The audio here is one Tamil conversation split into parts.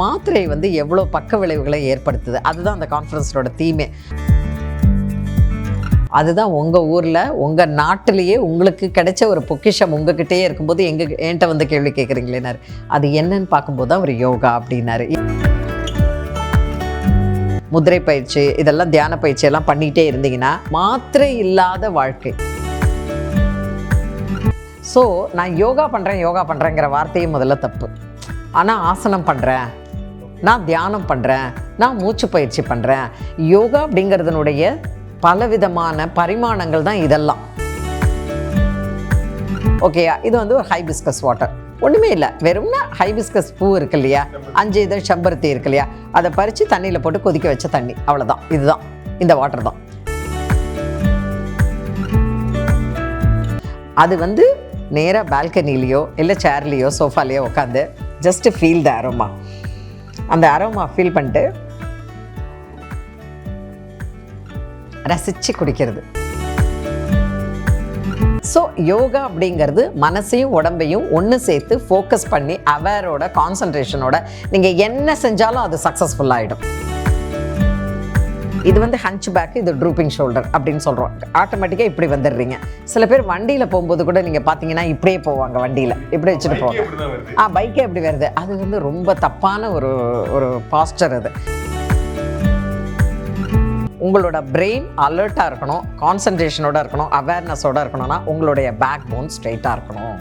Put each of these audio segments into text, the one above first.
மாத்திரை வந்து எவ்வளோ பக்க விளைவுகளை ஏற்படுத்துது? அதுதான் அந்த கான்ஃபரன்ஸோட தீமே அதுதான் உங்கள் ஊரில் உங்கள் நாட்டிலேயே உங்களுக்கு கிடைச்ச ஒரு பொக்கிஷம் உங்ககிட்டயே இருக்கும்போது எங்கள் என்கிட்ட வந்து கேள்வி கேட்குறீங்களேனாரு அது என்னன்னு பார்க்கும்போது தான் ஒரு யோகா அப்படின்னாரு. முதிரை பயிற்சி இதெல்லாம் தியான பயிற்சி எல்லாம் பண்ணிகிட்டே இருந்தீங்கன்னா மாத்திரை இல்லாத வாழ்க்கை. ஸோ நான் யோகா பண்ணுறேன் யோகா பண்ணுறேங்கிற வார்த்தையும் முதல்ல தப்பு. ஆனால் ஆசனம் பண்ணுறேன் நான் தியானம் பண்ணுறேன் நான் மூச்சு பயிற்சி பண்ணுறேன் யோகா அப்படிங்கிறதுனுடைய பலவிதமான பரிமாணங்கள் தான் இதெல்லாம். ஓகேயா இது வந்து ஒரு ஹைபிஸ்கஸ் வாட்டர் ஒன்றுமே இல்லை. வெறும்னா ஹைபிஸ்கஸ் பூ இருக்கு இல்லையா? அஞ்சு இதழ் செம்பருத்தி இருக்கு இல்லையா? அதை பறித்து தண்ணியில் போட்டு கொதிக்க வச்ச தண்ணி. அவ்வளோதான் இதுதான். இந்த வாட்டர் தான். அது வந்து நேராக பால்கனிலேயோ இல்லை சேர்லேயோ சோஃபாலேயோ உட்காந்து ஜஸ்ட் ஃபீல் த அரோமா அந்த அரோமா ஃபீல் பண்ணிட்டு ரசித்து குடிக்கிறது. ஸோ யோகா அப்படிங்கிறது மனசையும் உடம்பையும் ஒன்று சேர்த்து ஃபோக்கஸ் பண்ணி அவேரோட கான்சன்ட்ரேஷனோட நீங்கள் என்ன செஞ்சாலும் அது சக்ஸஸ்ஃபுல்லாகிடும் ஆகிடும் இது வந்து ஹஞ்ச் பேக் இது ட்ரூப்பிங் ஷோல்டர் அப்படின்னு சொல்கிறோம் ஆட்டோமேட்டிக்காக இப்படி வந்துடுறீங்க. சில பேர் வண்டியில் போகும்போது கூட நீங்கள் பார்த்தீங்கன்னா இப்படியே போவாங்க வண்டியில். இப்படி வச்சுட்டு போவாங்க. ஆ பைக்கே எப்படி வருது. அது வந்து ரொம்ப தப்பான ஒரு ஒரு பாஸ்டர் அது. உங்களோட பிரெயின் அலர்ட்டாக இருக்கணும் கான்சன்ட்ரேஷனோட இருக்கணும் அவேர்னஸோட இருக்கணும்னா உங்களுடைய பேக் போன் ஸ்ட்ரைட்டாக இருக்கணும்.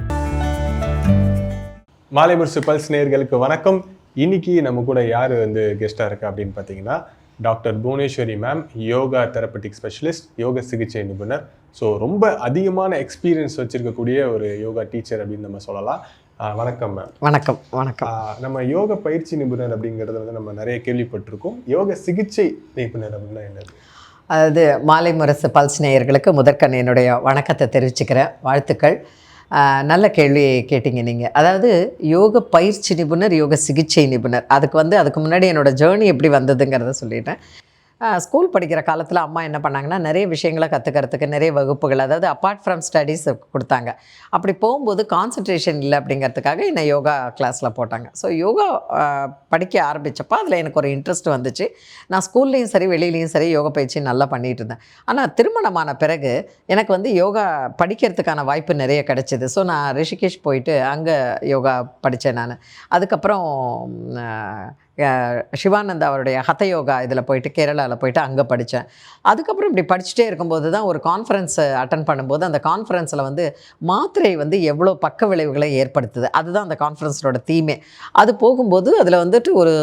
மாலை முரசு பல்ஸ் நேயர்களுக்கு வணக்கம். இன்னைக்கு நம்ம கூட யார் வந்து கெஸ்ட்டாக இருக்கா அப்படின்னு பார்த்தீங்கன்னா doctor Bhuvaneswari ma'am yoga therapeutic specialist யோக சிகிச்சை நிபுணர். ஸோ ரொம்ப அதிகமான எக்ஸ்பீரியன்ஸ் வச்சிருக்கக்கூடிய ஒரு யோகா டீச்சர் அப்படின்னு நம்ம சொல்லலாம். வணக்கம் மேம். வணக்கம் வணக்கம். நம்ம யோக பயிற்சி நிபுணர் அப்படிங்கிறத வந்து நம்ம நிறைய கேள்விப்பட்டிருக்கோம். யோக சிகிச்சை நிபுணர் அப்படின்னா என்னது? அதாவது மாலை முரசு பல்ஸ் நேயர்களுக்கு முதற்கண் என்னுடைய வணக்கத்தை தெரிவிச்சுக்கிறேன். வாழ்த்துக்கள். நல்ல கேள்வி கேட்டீங்க நீங்கள் அதாவது யோக பயிற்சி நிபுணர் யோக சிகிச்சை நிபுணர். அதுக்கு வந்து அதுக்கு முன்னாடி என்னோட ஜேர்னி எப்படி வந்ததுங்கிறத சொல்லிட்டேன். ஸ்கூல் படிக்கிற காலத்தில் அம்மா என்ன பண்ணாங்கன்னா நிறைய விஷயங்களை கற்றுக்கிறதுக்கு நிறைய வகுப்புகள் அதாவது அப்பார்ட் ஃப்ரம் ஸ்டடீஸ் கொடுத்தாங்க. அப்படி போகும்போது கான்சன்ட்ரேஷன் இல்லை அப்படிங்கிறதுக்காக என்னை யோகா கிளாஸில் போட்டாங்க. ஸோ யோகா படிக்க ஆரம்பித்தப்போ அதில் எனக்கு ஒரு இன்ட்ரெஸ்ட் வந்துச்சு. நான் ஸ்கூல்லேயும் சரி வெளியிலையும் சரி யோகா பயிற்சி நல்லா பண்ணிகிட்டு இருந்தேன். ஆனால் திருமணமான பிறகு எனக்கு வந்து யோகா படிக்கிறதுக்கான வாய்ப்பு நிறைய கிடச்சிது. ஸோ நான் ரிஷிகேஷ் போயிட்டு அங்கே யோகா படித்தேன் நான். அதுக்கப்புறம் சிவானந்தா அவருடைய ஹதயோகா இதில் போயிட்டு கேரளாவில் போயிட்டு அங்கே படித்தேன் அதுக்கப்புறம் இப்படி படிச்சுட்டே இருக்கும்போது தான் ஒரு கான்ஃபரன்ஸ் அட்டன் பண்ணும்போது அந்த கான்ஃபரன்ஸில் வந்து மாத்திரை வந்து எவ்வளோ பக்க விளைவுகளை ஏற்படுத்துது. அதுதான் அந்த கான்ஃபரன்ஸோட தீமே அது போகும்போது அதில் வந்துட்டு ஒரு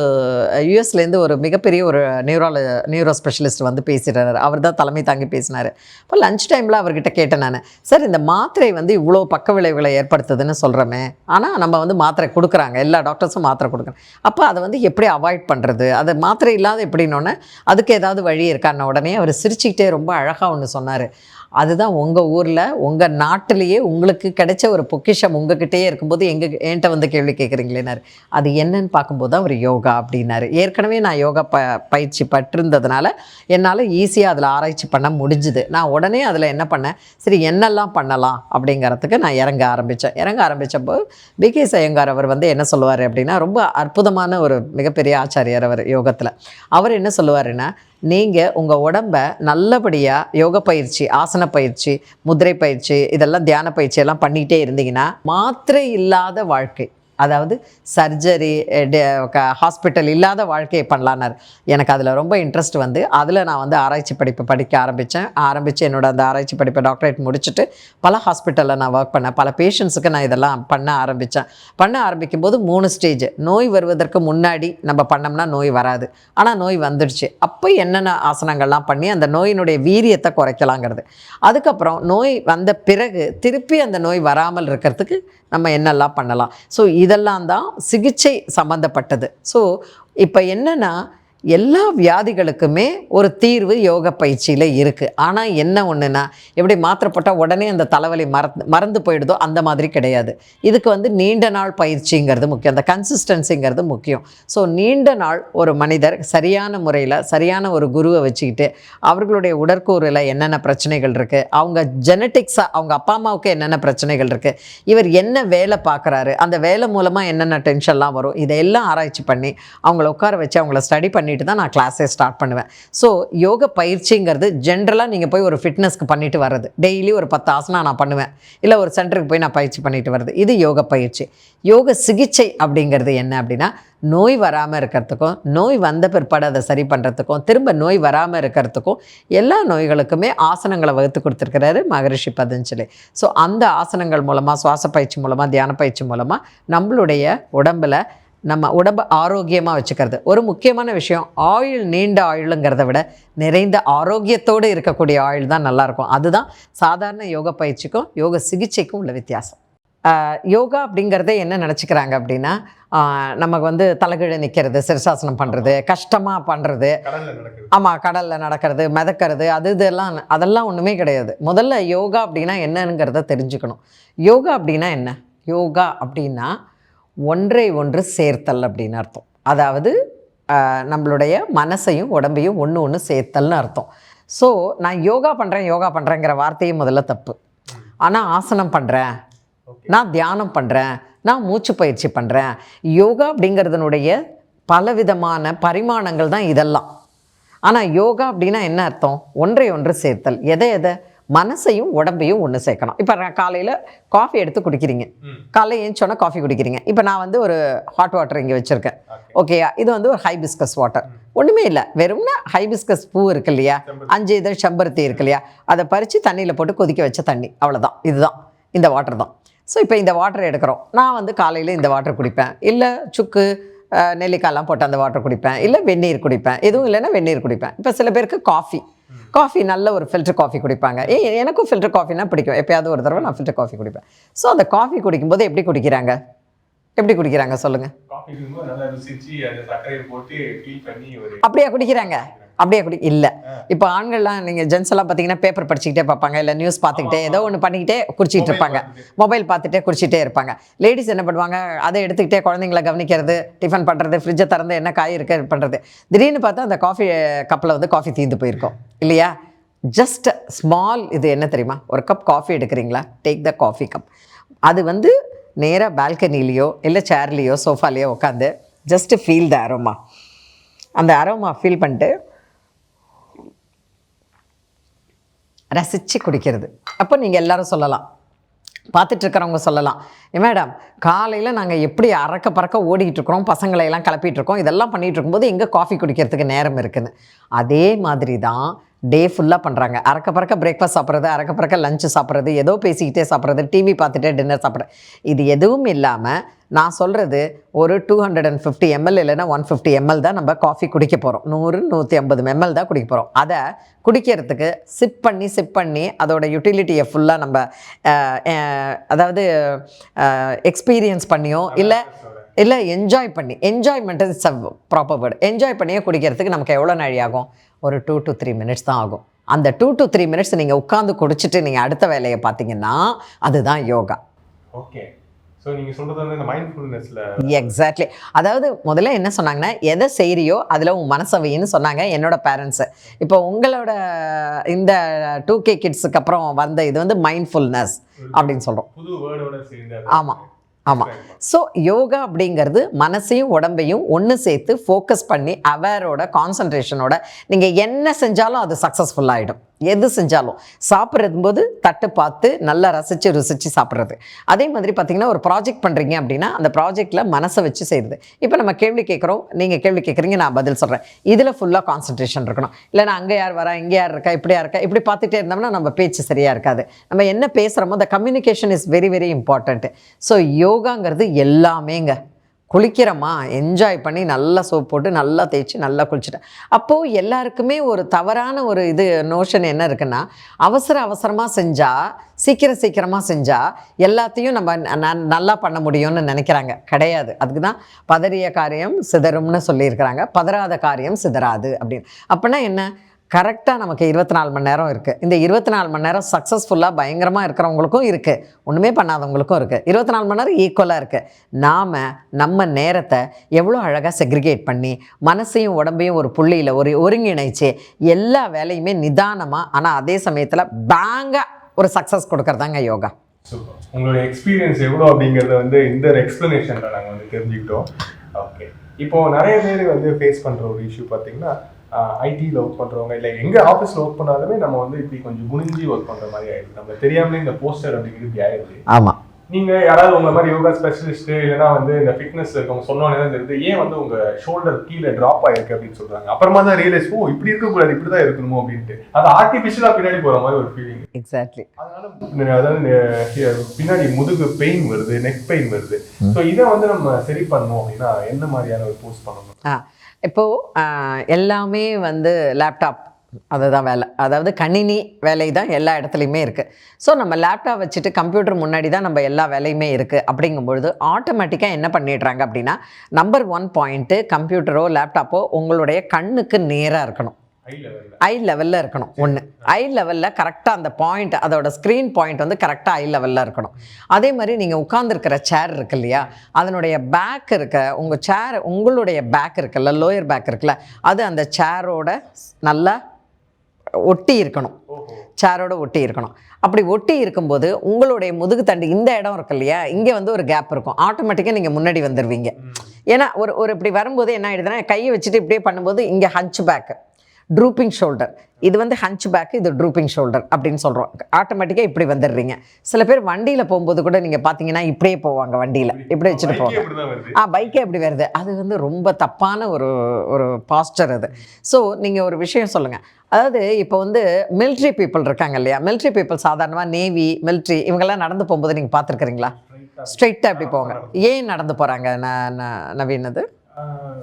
யூஎஸ்லேருந்து ஒரு மிகப்பெரிய ஒரு நியூரால நியூரோ ஸ்பெஷலிஸ்ட் வந்து பேசிடுறாரு. அவர் தான் தலைமை தாங்கி பேசினார். இப்போ லஞ்ச் டைமில் அவர்கிட்ட கேட்டேன் நான். சார் இந்த மாத்திரை வந்து இவ்வளோ பக்க விளைவுகளை ஏற்படுத்துதுன்னு சொல்கிறோமே ஆனால் நம்ம வந்து மாத்திரை கொடுக்குறாங்க. எல்லா டாக்டர்ஸும் மாத்திரை கொடுக்குறாங்க. அப்போ அதை வந்து எப்படி அவாய்ட் பண்ணுறது அது மாத்திரை இல்லாத எப்படின்னொன்னே அதுக்கு ஏதாவது வழி இருக்கான்னு உடனே அவர் சிரிச்சுக்கிட்டே ரொம்ப அழகாக ஒன்று சொன்னார். அதுதான் உங்கள் ஊரில் உங்கள் நாட்டிலேயே உங்களுக்கு கிடைச்ச ஒரு பொக்கிஷம் உங்ககிட்டயே இருக்கும்போது எங்கள் என்கிட்ட வந்து கேள்வி கேட்குறீங்களேனாரு அது என்னன்னு பார்க்கும்போது தான் அவர் யோகா அப்படின்னாரு. ஏற்கனவே நான் யோகா ப பயிற்சி பட்டிருந்ததுனால என்னால் ஈஸியாக அதில் ஆராய்ச்சி பண்ண முடிஞ்சுது. நான் உடனே அதில் என்ன பண்ணேன்? சரி என்னெல்லாம் பண்ணலாம் அப்படிங்கிறதுக்கு நான் இறங்க ஆரம்பித்தேன் இறங்க ஆரம்பித்தப்போ பிகே சயங்கார் அவர் வந்து என்ன சொல்லுவார் அப்படின்னா ரொம்ப அற்புதமான ஒரு மிகப்பெரிய ஆச்சாரியார் அவர் யோகத்தில். அவர் என்ன சொல்லுவாருன்னா நீங்கள் உங்கள் உடம்ப நல்லபடியாக யோக பயிற்சி ஆசன பயிற்சி முதிரை பயிற்சி இதெல்லாம் தியான பயிற்சி எல்லாம் பண்ணிகிட்டே இருந்தீங்கன்னா மாத்திரை இல்லாத வாழ்க்கை. அதாவது சர்ஜரி ஹாஸ்பிட்டல் இல்லாத வாழ்க்கையை பண்ணலான்னாரு. எனக்கு அதில் ரொம்ப இன்ட்ரெஸ்ட் வந்து அதில் நான் வந்து ஆராய்ச்சி படிப்பு படிக்க ஆரம்பித்தேன் ஆரம்பித்து என்னோட அந்த ஆராய்ச்சி படிப்பை டாக்டரேட் முடிச்சுட்டு பல ஹாஸ்பிட்டலில் நான் ஒர்க் பண்ணேன். பல பேஷண்ட்ஸுக்கு நான் இதெல்லாம் பண்ண ஆரம்பித்தேன் பண்ண ஆரம்பிக்கும் போது மூணு ஸ்டேஜ் நோய் வருவதற்கு முன்னாடி நம்ம பண்ணோம்னா நோய் வராது. ஆனால் நோய் வந்துடுச்சு. அப்போ என்னென்ன ஆசனங்கள்லாம் பண்ணி அந்த நோயினுடைய வீரியத்தை குறைக்கலாங்கிறது. அதுக்கப்புறம் நோய் வந்த பிறகு திருப்பி அந்த நோய் வராமல் இருக்கிறதுக்கு நம்ம என்னெல்லாம் பண்ணலாம். ஸோ இதெல்லாம் தான் சிகிச்சை சம்மந்தப்பட்டது ஸோ இப்போ என்னென்னா எல்லா வியாதிகளுக்குமே ஒரு தீர்வு யோக பயிற்சியில் இருக்குது ஆனால் என்ன ஒன்றுனா எப்படி மாத்திரப்பட்டால் உடனே அந்த தலைவலி மறந்து மறந்து போயிடுதோ அந்த மாதிரி கிடையாது. இதுக்கு வந்து நீண்ட நாள் பயிற்சிங்கிறது முக்கியம். அந்த கன்சிஸ்டன்சிங்கிறது முக்கியம். ஸோ நீண்ட நாள் ஒரு மனிதர் சரியான முறையில் சரியான ஒரு குருவை வச்சுக்கிட்டு அவர்களுடைய உடற்கூறில் என்னென்ன பிரச்சனைகள் இருக்குது அவங்க ஜெனட்டிக்ஸாக அவங்க அப்பா அம்மாவுக்கு என்னென்ன பிரச்சனைகள் இருக்குது இவர் என்ன வேலை பார்க்குறாரு அந்த வேலை மூலமாக என்னென்ன டென்ஷன்லாம் வரும் இதையெல்லாம் ஆராய்ச்சி பண்ணி அவங்கள உட்கார வச்சு அவங்கள ஸ்டடி பண்ணிட்டு தான் நான் கிளாஸே ஸ்டார்ட் பண்ணுவேன். ஸோ யோக பயிற்சிங்கிறது ஜென்ரலாக நீங்கள் போய் ஒரு ஃபிட்னஸ்க்கு பண்ணிட்டு வர்றது. டெய்லி ஒரு பத்து ஆசனம் நான் பண்ணுவேன். இல்லை ஒரு சென்டருக்கு போய் நான் பயிற்சி பண்ணிட்டு வர்றது. இது யோக பயிற்சி. யோக சிகிச்சை அப்படிங்கிறது என்ன அப்படின்னா நோய் வராமல் இருக்கிறதுக்கும் நோய் வந்த பிற்பாடு அதை சரி பண்ணுறதுக்கும் திரும்ப நோய் வராமல் இருக்கிறதுக்கும் எல்லா நோய்களுக்குமே ஆசனங்களை வகுத்து கொடுத்துருக்கிறாரு மகரிஷி பதஞ்சலி. ஸோ அந்த ஆசனங்கள் மூலமாக சுவாச பயிற்சி மூலமாக தியான பயிற்சி மூலமாக நம்மளுடைய உடம்பில் நம்ம உடம்பை ஆரோக்கியமாக வச்சுக்கிறது. ஒரு முக்கியமான விஷயம் ஆயுள் நீண்ட ஆயுளுங்கிறத விட நிறைந்த ஆரோக்கியத்தோடு இருக்கக்கூடிய ஆயுள் தான் நல்லாயிருக்கும். அதுதான் சாதாரண யோக பயிற்சிக்கும் யோக சிகிச்சைக்கும் உள்ள வித்தியாசம். யோகா அப்படிங்கிறதே என்ன நினச்சிக்கிறாங்க அப்படின்னா நமக்கு வந்து தலைகீழ நிற்கிறது சிரசாசனம் பண்ணுறது கஷ்டமாக பண்ணுறது ஆமாம் கடலில் நடக்கிறது. மிதக்கிறது அது இதெல்லாம் அதெல்லாம் ஒன்றுமே கிடையாது. முதல்ல யோகா அப்படின்னா என்னங்கிறத தெரிஞ்சுக்கணும். யோகா அப்படின்னா என்ன? யோகா அப்படின்னா ஒன்றை ஒன்று சேர்த்தல் அப்படின்னு அர்த்தம். அதாவது நம்மளுடைய மனசையும் உடம்பையும் ஒன்று ஒன்று சேர்த்தல்னு அர்த்தம். ஸோ நான் யோகா பண்ணுறேன் யோகா பண்ணுறேங்கிற வார்த்தையே முதல்ல தப்பு. ஆனால் ஆசனம் பண்ணுறேன் நான் தியானம் பண்ணுறேன் நான் மூச்சு பயிற்சி பண்ணுறேன் யோகா அப்படிங்கிறதுனுடைய பலவிதமான பரிமாணங்கள் தான் இதெல்லாம். ஆனால் யோகா அப்படின்னா என்ன அர்த்தம்? ஒன்றை ஒன்று சேர்த்தல். எதை எதை? மனசையும் உடம்பையும் ஒன்று சேர்க்கணும். இப்போ காலையில் காஃபி எடுத்து குடிக்கிறீங்க. காலையில் ஏஞ்சோன்னா காஃபி குடிக்கிறீங்க. இப்போ நான் வந்து ஒரு ஹாட் வாட்டர் இங்கே வச்சுருக்கேன். ஓகேயா இது வந்து ஒரு ஹைபிஸ்கஸ் வாட்டர் ஒன்றுமே இல்லை. வெறும்னா ஹைபிஸ்கஸ் பூ இருக்கு இல்லையா? அஞ்சு இதழ் செம்பருத்தி இருக்கு இல்லையா? அதை பறித்து தண்ணியில் போட்டு கொதிக்க வச்ச தண்ணி. அவ்வளோதான் இதுதான். இந்த வாட்டர் தான். ஸோ இப்போ இந்த வாட்டர் எடுக்கிறோம். நான் வந்து காலையில் இந்த வாட்டர் குடிப்பேன். இல்லை சுக்கு அஹ், நெல்லிக்காய்லாம் போட்டு அந்த வாட்டர் குடிப்பேன். இல்லை வெந்நீர் குடிப்பேன். எதுவும் இல்லைன்னா வெந்நீர் குடிப்பேன். இப்போ சில பேருக்கு காஃபி காஃபி நல்ல ஒரு ஃபில்டர் காஃபி குடிப்பாங்க. ஏ எனக்கும் ஃபில்டர் காஃபினா பிடிக்கும். எப்பயாவது ஒரு தடவை நான் ஃபில்டர் காஃபி குடிப்பேன். ஸோ அந்த காஃபி குடிக்கும்போது எப்படி குடிக்கிறாங்க? எப்படி குடிக்கிறாங்க ஒரு அப்படியா குடிக்கிறாங்க? அப்படியே குடி இல்லை. இப்போ ஆண்கள்லாம் நீங்கள் ஜென்ஸ் எல்லாம் பார்த்தீங்கன்னா பேப்பர் படிச்சுக்கிட்டே பார்ப்பாங்க இல்லை நியூஸ் பார்த்துக்கிட்டே ஏதோ ஒன்று பண்ணிக்கிட்டே குடிச்சிட்டு இருப்பாங்க. மொபைல் பார்த்துட்டே குடிச்சிட்டே இருப்பாங்க. லேடிஸ் என்ன பண்ணுவாங்க? அதை எடுத்துக்கிட்டே குழந்தைங்கள கவனிக்கிறது டிஃபன் பண்ணுறது ஃப்ரிட்ஜை திறந்து என்ன காய் இருக்கு பண்ணுறது திடீர்னு பார்த்தா அந்த காஃபி கப்பில் வந்து காஃபி தீர்ந்து போயிருக்கும். இல்லையா? ஜஸ்ட் ஸ்மால் இது என்ன தெரியுமா? ஒரு கப் காஃபி எடுக்கிறீங்களா? டேக் த காஃபி கப் அது வந்து நேராக பால்கனிலேயோ இல்லை சேர்லேயோ சோஃபாலேயோ உட்காந்து ஜஸ்ட் ஃபீல் த அரோமா அந்த அரோமா ஃபீல் பண்ணிட்டு ரசித்து குடிக்கிறது. அப்போ நீங்கள் எல்லாரும் சொல்லலாம். பார்த்துட்ருக்கிறவங்க சொல்லலாம். மேடம் காலையில் நாங்கள் எப்படி அறக்க பறக்க ஓடிக்கிட்டு இருக்கிறோம் பசங்களை எல்லாம் கிளப்பிட்டு இருக்கோம் இதெல்லாம் பண்ணிகிட்டு இருக்கும்போது எங்கே காஃபி குடிக்கிறதுக்கு நேரம் இருக்குதுன்னு அதே மாதிரி தான் டே ஃபுல்லாக பண்ணுறாங்க அறக்க பறக்க பிரேக்ஃபாஸ்ட் சாப்பிட்றது அறக்க பறக்க லஞ்சு சாப்பிட்றது ஏதோ பேசிக்கிட்டே சாப்பிட்றது டிவி பார்த்துட்டே டின்னர் சாப்பிட்றது இது எதுவும் இல்லாமல் நான் சொல்கிறது ஒரு two hundred and fifty ml இல்லைன்னா ஒன் ஃபிஃப்டி எம்எல் தான் நம்ம காஃபி குடிக்க போகிறோம் நூறு நூற்றி ஐம்பது எம்எல் தான் குடிக்க போகிறோம் அதை குடிக்கிறதுக்கு சிப் பண்ணி சிப் பண்ணி அதோட யூட்டிலிட்டியை ஃபுல்லாக நம்ம அதாவது எக்ஸ்பீரியன்ஸ் பண்ணியோ இல்லை இல்லை என்ஜாய் பண்ணி enjoyment is proper word enjoy பண்ணியே குடிக்கிறதுக்கு நமக்கு எவ்வளோ நாழி ஆகும்? ஒரு டூ டு த்ரீ மினிட்ஸ் தான் ஆகும். அந்த டூ டு த்ரீ மினிட்ஸ் நீங்கள் உட்காந்து குடிச்சிட்டு நீங்கள் அடுத்த வேலையை பார்த்தீங்கன்னா அதுதான் யோகா. ஓகே ஸோ நீங்க சொல்றது வந்து இந்த மைண்ட்ஃபுல்னஸ்ல எக்ஸாக்ட்லி அதாவது முதல்ல என்ன சொன்னாங்கன்னா எதை செய்கிறியோ அதில் உன் மனசை வைன்னு சொன்னாங்க என்னோட பேரண்ட்ஸு இப்போ உங்களோட இந்த டூ கே கிட்ஸுக்கு அப்புறம் வந்த இது வந்து மைண்ட்ஃபுல்னஸ் அப்படின்னு சொல்கிறோம் புது வேர்டோட சேர்ந்து ஆமாம் ஆமாம் ஸோ யோகா அப்படிங்கிறது மனசையும் உடம்பையும் ஒன்று சேர்த்து ஃபோக்கஸ் பண்ணி அவேரோட கான்சன்ட்ரேஷனோட நீங்கள் என்ன செஞ்சாலும் அது சக்ஸஸ்ஃபுல் ஆகிடும் எது செஞ்சாலும் சாப்பிட்றது போது தட்டு பார்த்து நல்லா ரசித்து ருசித்து சாப்பிட்றது. அதே மாதிரி பார்த்தீங்கன்னா ஒரு ப்ராஜெக்ட் பண்ணுறீங்க அப்படின்னா அந்த ப்ராஜெக்டில் மனசை வச்சு செய்யுது. இப்போ நம்ம கேள்வி கேட்குறோம் நீங்கள் கேள்வி கேட்குறீங்க நான் பதில் சொல்கிறேன் இதில் ஃபுல்லாக கான்சன்ட்ரேஷன் இருக்கணும். இல்லை நான் அங்கே யார் வரா இங்கே யார் இருக்கா இப்படியா இருக்கா இப்படி பார்த்துட்டே இருந்தோம்னா நம்ம பேச்சு சரியாக இருக்காது. நம்ம என்ன பேசுகிறோமோ அந்த communication is very very important so யோகாங்கிறது எல்லாமேங்க. குளிக்கிறோமா என்ஜாய் பண்ணி நல்லா சோப் போட்டு நல்லா தேய்ச்சி நல்லா குளிச்சுட்டேன் அப்போது எல்லாருக்குமே ஒரு தவறான ஒரு இது நோஷன் என்ன இருக்குன்னா அவசர அவசரமாக செஞ்சால் சீக்கிரம் சீக்கிரமாக செஞ்சால் எல்லாத்தையும் நம்ம நல்லா பண்ண முடியும்னு நினைக்கிறாங்க. கிடையாது. அதுக்கு தான் பதறிய காரியம் சிதறும்னு சொல்லியிருக்கிறாங்க. பதறாத காரியம் சிதறாது அப்படின்னு. அப்படின்னா என்ன? கரெக்டாக நமக்கு இருபத்தி நாலு மணி நேரம் இருக்குது இந்த இருபத்தி நாலு மணி நேரம் சக்ஸஸ்ஃபுல்லாக பயங்கரமாக இருக்கிறவங்களுக்கும் இருக்குது ஒன்றுமே பண்ணாதவங்களுக்கும் இருக்குது இருபத்தி நாலு மணி நேரம் ஈக்குவலாக இருக்குது நாம் நம்ம நேரத்தை எவ்வளோ அழகாக செக்ரிகேட் பண்ணி மனசையும் உடம்பையும் ஒரு புள்ளியில் ஒரு ஒருங்கிணைச்சு எல்லா வேலையுமே நிதானமாக ஆனால் அதே சமயத்தில் பேங்காக ஒரு சக்ஸஸ் கொடுக்கறதாங்க யோகா. உங்களோட எக்ஸ்பீரியன்ஸ் எவ்வளோ அப்படிங்கிறத வந்து இந்த எக்ஸ்ப்ளனேஷனில் நாங்கள் வந்து தெரிஞ்சுக்கிட்டோம். ஓகே இப்போ நிறைய பேர் வந்து ஃபேஸ் பண்ணுற ஒரு இஷ்யூ பார்த்தீங்கன்னா ஐடியில் ஒர்க் பண்றவங்க இல்லை எங்க ஆஃபீஸில் ஒர்க் பண்ணாலுமே நம்ம வந்து இப்படி கொஞ்சம் குனிஞ்சி ஒர்க் பண்ற மாதிரி ஆயிடுது. நம்ம தெரியாமலே இந்த போஸ்டர் அப்படிங்கிறது இப்படி ஆயிடுது. ஆமாம் நீங்க யாராவது உங்களை மாதிரி யோகா ஸ்பெஷலிஸ்ட் இல்லைன்னா வந்து இந்த ஃபிட்னஸ் இருக்கவங்க சொன்னோன்னே தான் தெரியுது ஏன் வந்து உங்க ஷோல்டர் கீழே டிராப் ஆயிருக்கு அப்படின்னு சொல்றாங்க. அப்புறமா தான் ரியலைஸ் ஓ இப்படி இருக்கக்கூடாது இப்படி தான் இருக்கணுமோ அப்படின்ட்டு. அது ஆர்டிஃபிஷியலா பின்னாடி போற மாதிரி ஒரு ஃபீலிங் எக்ஸாக்ட்லி அதனால அதாவது பின்னாடி முதுகு பெயின் வருது நெக் பெயின் வருது. ஸோ இதை வந்து நம்ம சரி பண்ணணும் அப்படின்னா என்ன மாதிரியான ஒரு போஸ்ட் பண்ணணும்? இப்போது எல்லாமே வந்து லேப்டாப் அதுதான் வேலை. அதாவது கணினி வேலை தான் எல்லா இடத்துலையுமே இருக்குது ஸோ நம்ம லேப்டாப் வச்சுட்டு கம்ப்யூட்டர் முன்னாடி தான் நம்ம எல்லா வேலையுமே இருக்குது அப்படிங்கும்பொழுது ஆட்டோமேட்டிக்காக என்ன பண்ணிடுறாங்க அப்படின்னா நம்பர் ஒன் பாயிண்ட்டு கம்ப்யூட்டரோ லேப்டாப்போ உங்களுடைய கண்ணுக்கு நேராக இருக்கணும். ஐ லெவலில் இருக்கணும் ஒன்று ஐ லெவலில் கரெக்டாக அந்த பாயிண்ட் அதோட ஸ்க்ரீன் பாயிண்ட் வந்து கரெக்டாக ஐ லெவலில் இருக்கணும். அதே மாதிரி நீங்கள் உட்காந்துருக்கிற சேர் இருக்கு இல்லையா? அதனுடைய பேக் இருக்க உங்கள் சேர் உங்களுடைய பேக் இருக்குல்ல லோயர் பேக் இருக்குல்ல அது அந்த சேரோட நல்லா ஒட்டி இருக்கணும். சேரோட ஒட்டி இருக்கணும். அப்படி ஒட்டி இருக்கும்போது உங்களுடைய முதுகு தண்டு இந்த இடம் இருக்கு இல்லையா? இங்கே வந்து ஒரு கேப் இருக்கும். ஆட்டோமேட்டிக்காக நீங்கள் முன்னாடி வந்துடுவீங்க ஏன்னா ஒரு ஒரு இப்படி வரும்போது என்ன ஆயிடுதுன்னா கையை வச்சுட்டு இப்படியே பண்ணும்போது இங்கே ஹஞ்ச் பேக் ட்ரூப்பிங் ஷோல்டர் இது வந்து ஹஞ்ச் பேக் இது ட்ரூப்பிங் ஷோல்டர் அப்படின்னு சொல்கிறோம் ஆட்டோமேட்டிக்காக இப்படி வந்துடுறீங்க. சில பேர் வண்டியில் போகும்போது கூட நீங்கள் பார்த்தீங்கன்னா இப்படியே போவாங்க வண்டியில். இப்படி வச்சுட்டு போவாங்க. ஆ பைக்கே எப்படி வருது. அது வந்து ரொம்ப தப்பான ஒரு ஒரு பாஸ்டர் அது. ஸோ நீங்கள் ஒரு விஷயம் சொல்லுங்கள் அதாவது இப்போ வந்து military பீப்புள் இருக்காங்க இல்லையா? Military பீப்புள் சாதாரணமாக நேவி military இவங்கெல்லாம் நடந்து போகும்போது நீங்கள் பார்த்துருக்குறீங்களா ஸ்ட்ரைட்டாக எப்படி போவாங்க. ஏன் நடந்து போகிறாங்க நவீன் அது? ஆஹ்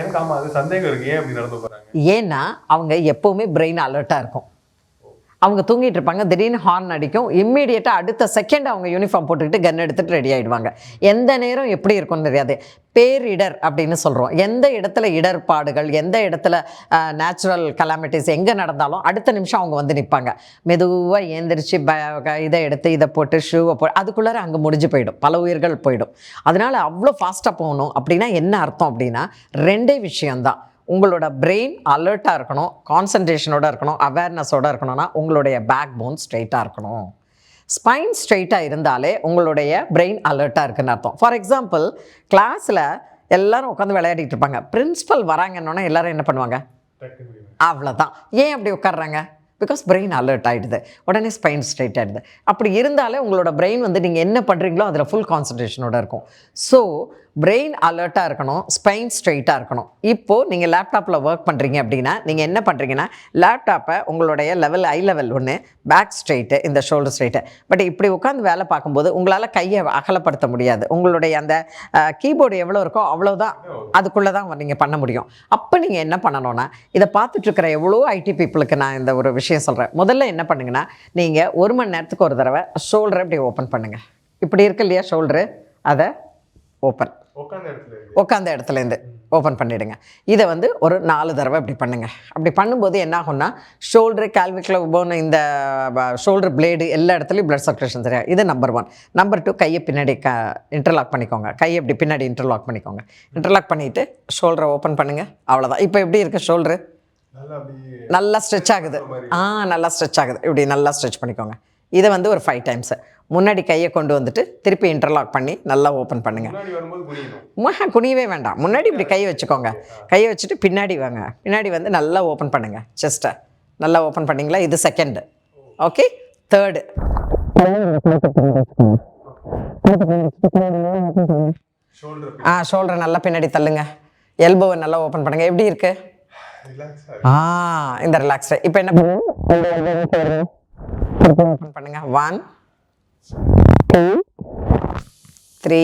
எனக்கு ஆமா அது சந்தேகம் இருக்கு. ஏன் அப்படி நடந்து போறாங்க? ஏன்னா அவங்க எப்போவுமே பிரெயின் அலர்ட்டாக இருக்கும். அவங்க தூங்கிட்டு இருப்பாங்க. திடீர்னு ஹார்ன் அடிக்கும். இம்மீடியட்டாக அடுத்த செகண்ட் அவங்க யூனிஃபார்ம் போட்டுக்கிட்டு கன் எடுத்துகிட்டு ரெடி ஆயிடுவாங்க. எந்த நேரம் எப்படி இருக்கும்னு தெரியாது. பேரிடர் அப்படின்னு சொல்கிறோம் எந்த இடத்துல இடர்பாடுகள் எந்த இடத்துல நேச்சுரல் கலாமிட்டிஸ் எங்கே நடந்தாலும் அடுத்த நிமிஷம் அவங்க வந்து நிற்பாங்க மெதுவாக ஏந்திரிச்சு ப க- இதை எடுத்து இதை போட்டு ஷூவை போ அதுக்குள்ளார அங்கே முடிஞ்சு போயிடும். பல உயிர்கள் போயிடும். அதனால் அவ்வளோ ஃபாஸ்ட்டாக போகணும் அப்படின்னா என்ன அர்த்தம் அப்படின்னா ரெண்டே விஷயம்தான். உங்களோட பிரெயின் அலர்ட்டாக இருக்கணும் கான்சன்ட்ரேஷனோட இருக்கணும் அவேர்னஸோட இருக்கணும்னா உங்களுடைய பேக் போன் ஸ்ட்ரைட்டாக இருக்கணும். ஸ்பைன் ஸ்ட்ரைட்டாக இருந்தாலே உங்களுடைய பிரெயின் அலர்ட்டாக இருக்குன்னு அர்த்தம். ஃபார் எக்ஸாம்பிள் கிளாஸில் எல்லாரும் உட்காந்து விளையாடிட்டு இருப்பாங்க. பிரின்ஸிபல் வராங்கன்னொன்னே எல்லாரும் என்ன பண்ணுவாங்க? அவ்வளோதான் ஏன் அப்படி உட்கார்றாங்க? பிகாஸ் பிரெயின் அலர்ட் ஆகிடுது உடனே ஸ்பைன் ஸ்ட்ரைட் ஆகிடுது அப்படி இருந்தாலே உங்களோட பிரெயின் வந்து நீங்கள் என்ன பண்ணுறீங்களோ அதில் ஃபுல் கான்சன்ட்ரேஷனோட இருக்கும். ஸோ பிரெயின் அலர்ட்டாக இருக்கணும் ஸ்பைன் ஸ்ட்ரெயிட்டாக இருக்கணும். இப்போது நீங்கள் லேப்டாப்பில் ஒர்க் பண்ணுறீங்க அப்படின்னா நீங்கள் என்ன பண்ணுறீங்கன்னா லேப்டாப்பை உங்களுடைய லெவல் ஐ லெவல் ஒன்று பேக் ஸ்ட்ரெயிட்டு இந்த ஷோல்டர் ஸ்ட்ரெயிட்டு பட் இப்படி உட்காந்து வேலை பார்க்கும்போது உங்களால் கையை அகலப்படுத்த முடியாது. உங்களுடைய அந்த கீபோர்டு எவ்வளோ இருக்கோ அவ்வளோதான் அதுக்குள்ளே தான் நீங்கள் பண்ண முடியும். அப்போ நீங்கள் என்ன பண்ணணும்னா இதை பார்த்துட்ருக்கிற எவ்வளோ ஐடி பீப்புளுக்கு நான் இந்த ஒரு விஷயம் சொல்கிறேன் முதல்ல என்ன பண்ணுங்கன்னா நீங்கள் ஒரு மணி நேரத்துக்கு ஒரு தடவை ஷோல்டரை இப்படி ஓப்பன் பண்ணுங்கள் இப்படி இருக்கு இல்லையா ஷோல்டரு அதை ஓப்பன் உட்காந்த இடத்துலேருந்து. ஓப்பன் பண்ணிவிடுங்க இதை வந்து ஒரு நாலு தடவை இப்படி பண்ணுங்கள் அப்படி பண்ணும்போது என்ன ஆகும்னா ஷோல்டரு கால்விக்கில் போன இந்த ஷோல்டர் பிளேடு எல்லா இடத்துலையும் blood சர்க்குலேஷன் சரியா இது நம்பர் ஒன் நம்பர் டூ கையை பின்னாடி க இன்டர்லாக் பண்ணிக்கோங்க. கையை இப்படி பின்னாடி இன்டர்லாக் பண்ணிக்கோங்க. இன்டர்லாக் பண்ணிவிட்டு ஷோல்டரை ஓப்பன் பண்ணுங்கள் அவ்வளோதான் இப்போ எப்படி இருக்குது ஷோல்டரு நல்லா ஸ்ட்ரெச் ஆகுது. ஆ நல்லா ஸ்ட்ரெச் ஆகுது. இப்படி நல்லா ஸ்ட்ரெச் பண்ணிக்கோங்க. இதை வந்து ஒரு ஃபைவ் டைம்ஸு முன்னாடி கையை கொண்டு வந்துட்டு திருப்பி இன்டர்லாக் பண்ணி நல்லா ஓப்பன் பண்ணுங்கள் குனியவே வேண்டாம். முன்னாடி இப்படி கை வச்சுக்கோங்க. கையை வச்சுட்டு பின்னாடி வாங்க. பின்னாடி வந்து நல்லா ஓப்பன் பண்ணுங்க. செஸ்ட்டை நல்லா ஓப்பன் பண்ணீங்களா? இது செகண்டு ஓகே தேர்டு ஆ ஷோல்டரை நல்லா பின்னாடி தள்ளுங்க. எல்போவை நல்லா ஓப்பன் பண்ணுங்க. எப்படி இருக்கு? ரிலாக்ஸ் ஆ இந்த ரிலாக்ஸ்டு இப்போ என்ன ஓப்பன் பண்ணுங்க. ஒன் டூ த்ரீ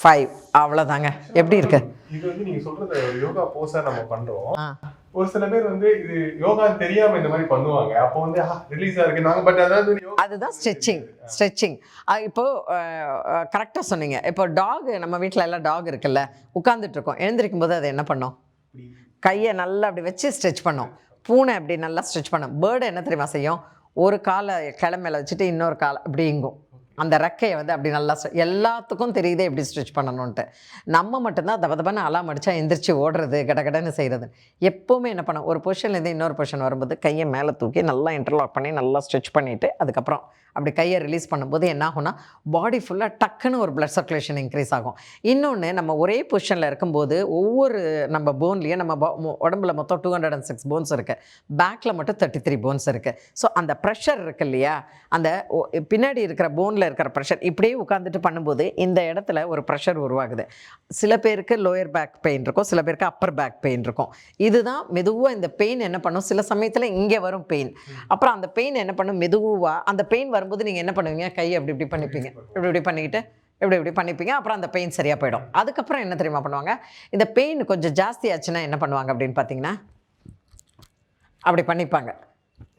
ஃபைவ் அவ்வளோதாங்க எப்படி இருக்கு? இது வந்து நீங்க சொல்றது யோகா போஸா நம்ம பண்றோம். ஒரு சில பேர் வந்து இது யோகா தெரியாம இந்த மாதிரி பண்ணுவாங்க. அப்போ வந்து ரிலீஸா இருக்கு. நாங்க பட் அதாவது அதுதான் ஸ்ட்ரெச்சிங் ஸ்ட்ரெச்சிங் இப்போ கரெக்டாக சொன்னீங்க. இப்போ டாக் நம்ம வீட்டில் எல்லாம் டாக் இருக்குல்ல. உட்காந்துட்டு இருக்கோம். எழுந்திருக்கும் போது அது என்ன பண்ணும்? கையை நல்லா அப்படி வச்சு ஸ்ட்ரெச் பண்ணும். பூனை அப்படி நல்லா ஸ்ட்ரிச் பண்ணும் பேர்டு என்ன தெரியுமா செய்யும்? ஒரு காலை கிளை வச்சுட்டு இன்னொரு காலை அப்படிங்கும் அந்த ரெக்கையை வந்து அப்படி நல்லா எல்லாத்துக்கும் தெரியுதே எப்படி ஸ்டிச் பண்ணணுன்ட்டு நம்ம மட்டும்தான் தப தபன்னு அலாம் அடித்தா எந்திரிச்சு ஓடுறது கடகடன்னு செய்கிறது எப்போவுமே என்ன பண்ணோம்? ஒரு பொஷன்லேருந்து இன்னொரு பொஷன் வரும்போது கையை மேலே தூக்கி நல்லா இன்டர்லாக் பண்ணி நல்லா ஸ்ட்ரெச் பண்ணிவிட்டு அதுக்கப்புறம் அப்படி கையை ரிலீஸ் பண்ணும்போது என்ன ஆகும்னா பாடி ஃபுல்லாக டக்குன்னு ஒரு blood சர்க்குலேஷன் இன்க்ரீஸ் ஆகும். இன்னொன்று நம்ம ஒரே பொசிஷனில் இருக்கும்போது ஒவ்வொரு நம்ம போன்லேயும் நம்ம உடம்புல மொத்தம் two hundred and six bones இருக்குது பேக்கில் மட்டும் தேர்ட்டி த்ரீ போன்ஸ் இருக்குது ஸோ அந்த ப்ரெஷர் இருக்கு இல்லையா? அந்த பின்னாடி இருக்கிற போனில் இருக்கிற ப்ரெஷர் இப்படியே உட்காந்துட்டு பண்ணும்போது இந்த இடத்துல ஒரு ப்ரெஷர் உருவாகுது. சில பேருக்கு லோயர் பேக் பெயின் இருக்கும் சில பேருக்கு அப்பர் பேக் பெயின் இருக்கும். இதுதான் மெதுவாக இந்த பெயின் என்ன பண்ணும்? சில சமயத்தில் இங்கே வரும் பெயின் அப்புறம் அந்த பெயின் என்ன பண்ணும்? மெதுவாக அந்த பெயின் வரும்போது நீங்கள் என்ன பண்ணுவீங்க? கையை அப்படி இப்படி பண்ணிப்பீங்க. இப்படி இப்படி பண்ணிக்கிட்டு இப்படி இப்படி பண்ணிப்பீங்க. அப்புறம் அந்த பெயின் சரியாக போயிடும். அதுக்கப்புறம் என்ன தெரியுமா பண்ணுவாங்க? இந்த பெயின் கொஞ்சம் ஜாஸ்தி ஆச்சுன்னா என்ன பண்ணுவாங்க அப்படின்னு பார்த்தீங்கன்னா அப்படி பண்ணிப்பாங்க.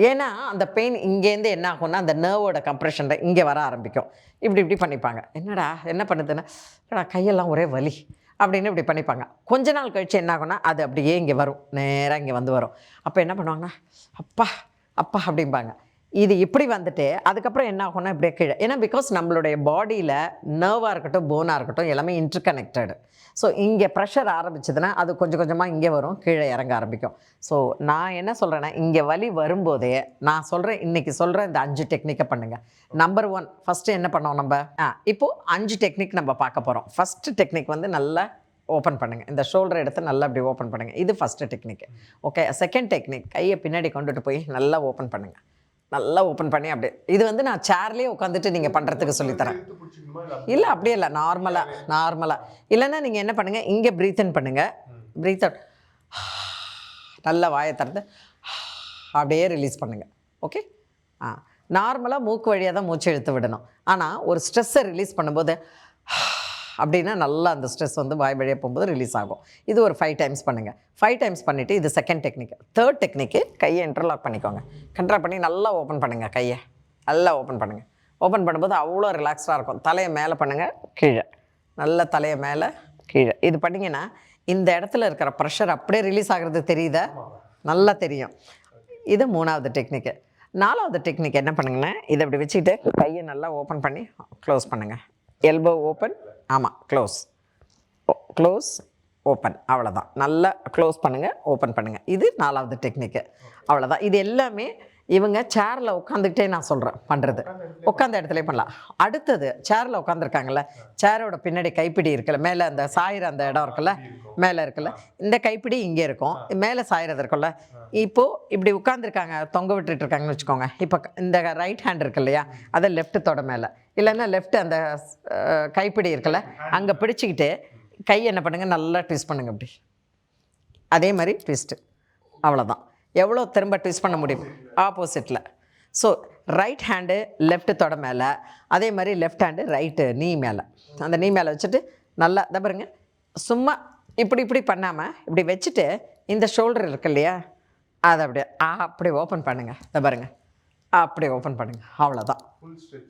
ஏன்னா அந்த பெயின் இங்கேருந்து என்ன ஆகும்னா அந்த நர்வோட கம்ப்ரெஷனில் இங்கே வர ஆரம்பிக்கும். இப்படி இப்படி பண்ணிப்பாங்க. என்னடா என்ன பண்ணுதுன்னா என்னடா கையெல்லாம் ஒரே வலி அப்படின்னு இப்படி பண்ணிப்பாங்க. கொஞ்ச நாள் கழிச்சு என்ன ஆகும்னா அது அப்படியே இங்கே வரும். நேராக இங்கே வந்து வரும். அப்போ என்ன பண்ணுவாங்கன்னா அப்பா அப்பா அப்படிம்பாங்க. இது இப்படி வந்துட்டு அதுக்கப்புறம் என்ன ஆகும்னா இப்படியே கீழே. ஏன்னா பிகாஸ் நம்மளுடைய பாடியில் நர்வாக இருக்கட்டும் போனாக இருக்கட்டும் எல்லாமே இன்டர்கனெக்டடு ஸோ இங்கே ப்ரெஷர் ஆரம்பிச்சதுன்னா அது கொஞ்சம் கொஞ்சமாக இங்கே வரும் கீழே இறங்க ஆரம்பிக்கும். ஸோ நான் என்ன சொல்கிறேன்னா இங்கே வலி வரும்போதே நான் சொல்கிறேன் இன்றைக்கி சொல்கிற இந்த அஞ்சு டெக்னிக்கை பண்ணுங்கள் நம்பர் ஒன் ஃபஸ்ட்டு என்ன பண்ணோம் நம்ம? ஆ இப்போது அஞ்சு டெக்னிக் நம்ம பார்க்க போகிறோம் ஃபஸ்ட்டு டெக்னிக் வந்து நல்லா ஓப்பன் பண்ணுங்கள் இந்த ஷோல்டர் எடுத்து நல்லா அப்படி ஓப்பன் பண்ணுங்கள் இது first technique okay second technique கையை பின்னாடி கொண்டுட்டு போய் நல்லா ஓப்பன் பண்ணுங்கள் நல்லா ஓப்பன் பண்ணி அப்படியே. இது வந்து நான் சேர்லேயே உட்காந்துட்டு நீங்கள் பண்ணுறதுக்கு சொல்லித்தரேன். இல்லை அப்படியே இல்லை. நார்மலாக நார்மலாக இல்லைன்னா நீங்கள் என்ன பண்ணுங்கள் இங்கே ப்ரீத் இன் பண்ணுங்கள் ப்ரீத் அவுட் நல்லா வாயை திறந்து அப்படியே ரிலீஸ் பண்ணுங்கள் ஓகே ஆ. நார்மலாக மூக்கு வழியாக தான் மூச்சு இழுத்து விடணும். ஆனால் ஒரு ஸ்ட்ரெஸ்ஸை ரிலீஸ் பண்ணும்போது அப்படின்னா நல்லா அந்த ஸ்ட்ரெஸ் வந்து வாய் வழியாக போகும்போது ரிலீஸ் ஆகும். இது ஒரு ஃபைவ் டைம்ஸ் பண்ணுங்கள் ஃபைவ் டைம்ஸ் பண்ணிவிட்டு இது செகண்ட் டெக்னிக் தேர்ட் டெக்னிக்கு கையை இன்டர்லாக் பண்ணிக்கோங்க. கண்ட்ரோல் பண்ணி நல்லா ஓப்பன் பண்ணுங்கள் கையை. நல்லா ஓப்பன் பண்ணுங்கள் ஓப்பன் பண்ணும்போது அவ்வளோ ரிலாக்ஸ்டாக இருக்கும். தலையை மேலே பண்ணுங்கள் கீழே. நல்ல தலையை மேலே கீழே. இது பண்ணிங்கன்னா இந்த இடத்துல இருக்கிற ப்ரெஷர் அப்படியே ரிலீஸ் ஆகிறது தெரியுதா? நல்லா தெரியும். இது மூணாவது டெக்னிக்கு நாலாவது டெக்னிக் என்ன பண்ணுங்கன்னா இதை அப்படி வச்சுக்கிட்டு கையை நல்லா ஓப்பன் பண்ணி க்ளோஸ் பண்ணுங்கள் எல்போ ஓப்பன் ஆமாம் க்ளோஸ் க்ளோஸ் ஓப்பன் அவ்வளோதான் நல்லா க்ளோஸ் பண்ணுங்கள் ஓப்பன் பண்ணுங்கள் இது நாலாவது டெக்னிக்கு அவ்வளோதான் இது எல்லாமே இவங்க சேரில் உட்காந்துக்கிட்டே நான் சொல்கிறேன் பண்ணுறது உட்காந்த இடத்துல பண்ணலாம். அடுத்தது சேரில் உட்காந்துருக்காங்கல்ல சேரோட பின்னாடி கைப்பிடி இருக்குல்ல மேலே அந்த சாயிற அந்த இடம் இருக்குல்ல மேலே இருக்குல்ல இந்த கைப்பிடி இங்கே இருக்கும். மேலே சாயிறது இருக்குல்ல. இப்போது இப்படி உட்காந்துருக்காங்க தொங்க விட்டுட்டு இருக்காங்கன்னு வச்சுக்கோங்க. இப்போ இந்த ரைட் ஹேண்ட் இருக்கு இல்லையா அதை லெஃப்ட் தொட மேலே. இல்லைன்னா லெஃப்ட் அந்த கைப்பிடி இருக்குல்ல அங்கே பிடிச்சிக்கிட்டு கை என்ன பண்ணுங்கள் நல்லா ட்விஸ்ட் பண்ணுங்க அப்படி. அதே மாதிரி ட்விஸ்ட்டு அவ்வளோதான் எவ்வளோ திரும்ப ட்விஸ்ட் பண்ண முடியும்? ஆப்போசிட்டில் ஸோ ரைட் ஹேண்டு லெஃப்ட் தொட மேலே. அதே மாதிரி லெஃப்ட் ஹேண்டு ரைட்டு நீ மேலே. அந்த நீ மேலே வச்சுட்டு நல்லா இதை பாருங்க. சும்மா இப்படி இப்படி பண்ணாமல் இப்படி வச்சுட்டு இந்த ஷோல்டர் இருக்கு இல்லையா? அதை அப்படியே ஆ, அப்படி ஓப்பன் பண்ணுங்கள் இதை பாருங்க. அப்படி ஓப்பன் பண்ணுங்கள் அவ்வளோதான்.